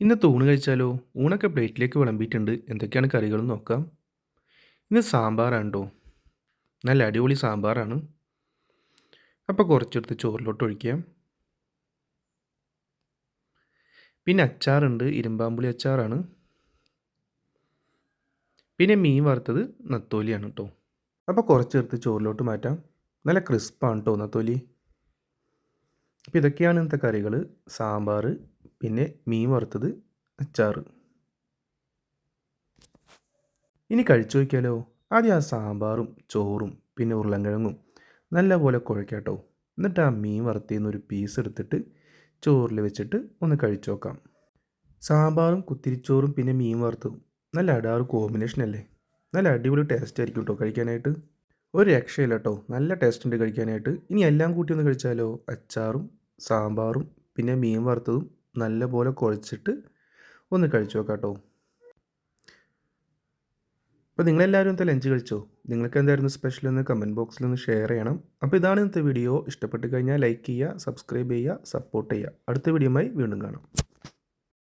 ഇന്നത്തെ ഊണ് കഴിച്ചാലോ? ഊണൊക്കെ പ്ലേറ്റിലേക്ക് വിളമ്പിയിട്ടുണ്ട്. എന്തൊക്കെയാണ് കറികളെന്ന് നോക്കാം. ഇന്ന് സാമ്പാറാണ്ടോ? നല്ല അടിപൊളി സാമ്പാറാണ്. അപ്പോൾ കുറച്ചെടുത്ത് ചോറിലോട്ട് ഒഴിക്കാം. പിന്നെ അച്ചാറുണ്ട്. ഇരുമ്പാമ്പുളി അച്ചാറാണ്. പിന്നെ മീൻ വറുത്തത് നത്തോലിയാണ് കേട്ടോ അപ്പോൾ കുറച്ചെടുത്ത് ചോറിലോട്ട് മാറ്റാം. നല്ല ക്രിസ്പാണ് കേട്ടോ നത്തോലി. അപ്പോൾ ഇതൊക്കെയാണ് ഇന്നത്തെ കറികൾ സാമ്പാർ പിന്നെ മീൻ വറുത്തത് അച്ചാറ്. ഇനി കഴിച്ചു നോക്കിയാലോ? ആദ്യം ആ സാമ്പാറും ചോറും പിന്നെ ഉരുളൻകിഴങ്ങും നല്ലപോലെ കുഴക്കാട്ടോ. എന്നിട്ട് ആ മീൻ വറുത്തിന്ന് ഒരു പീസ് എടുത്തിട്ട് ചോറിൽ വെച്ചിട്ട് ഒന്ന് കഴിച്ചു നോക്കാം. സാമ്പാറും കുത്തിരിച്ചോറും പിന്നെ മീൻ വറുത്തതും നല്ല അടാറ് കോമ്പിനേഷൻ അല്ലേ? നല്ല അടിപൊളി ടേസ്റ്റ് ആയിരിക്കും കേട്ടോ കഴിക്കാനായിട്ട്. ഒരു രക്ഷയില്ല കേട്ടോ നല്ല ടേസ്റ്റ് ഉണ്ട് കഴിക്കാനായിട്ട്. ഇനി എല്ലാം കൂട്ടി ഒന്ന് കഴിച്ചാലോ? അച്ചാറും സാമ്പാറും പിന്നെ മീൻ വറുത്തതും നല്ലപോലെ കുഴച്ചിട്ട് ഒന്ന് കഴിച്ചു നോക്കാം കേട്ടോ അപ്പോൾ നിങ്ങളെല്ലാവരും ഇന്നത്തെ ലഞ്ച് കഴിച്ചോ? നിങ്ങൾക്ക് എന്തായിരുന്നു സ്പെഷ്യൽ എന്ന് കമന്റ് ബോക്സിൽ ഒന്ന് ഷെയർ ചെയ്യണം. അപ്പോൾ ഇതാണ് ഇന്നത്തെ വീഡിയോ ഇഷ്ടപ്പെട്ട് കഴിഞ്ഞാൽ ലൈക്ക് ചെയ്യുക സബ്സ്ക്രൈബ് ചെയ്യുക സപ്പോർട്ട് ചെയ്യുക. അടുത്ത വീഡിയോയുമായി വീണ്ടും കാണാം.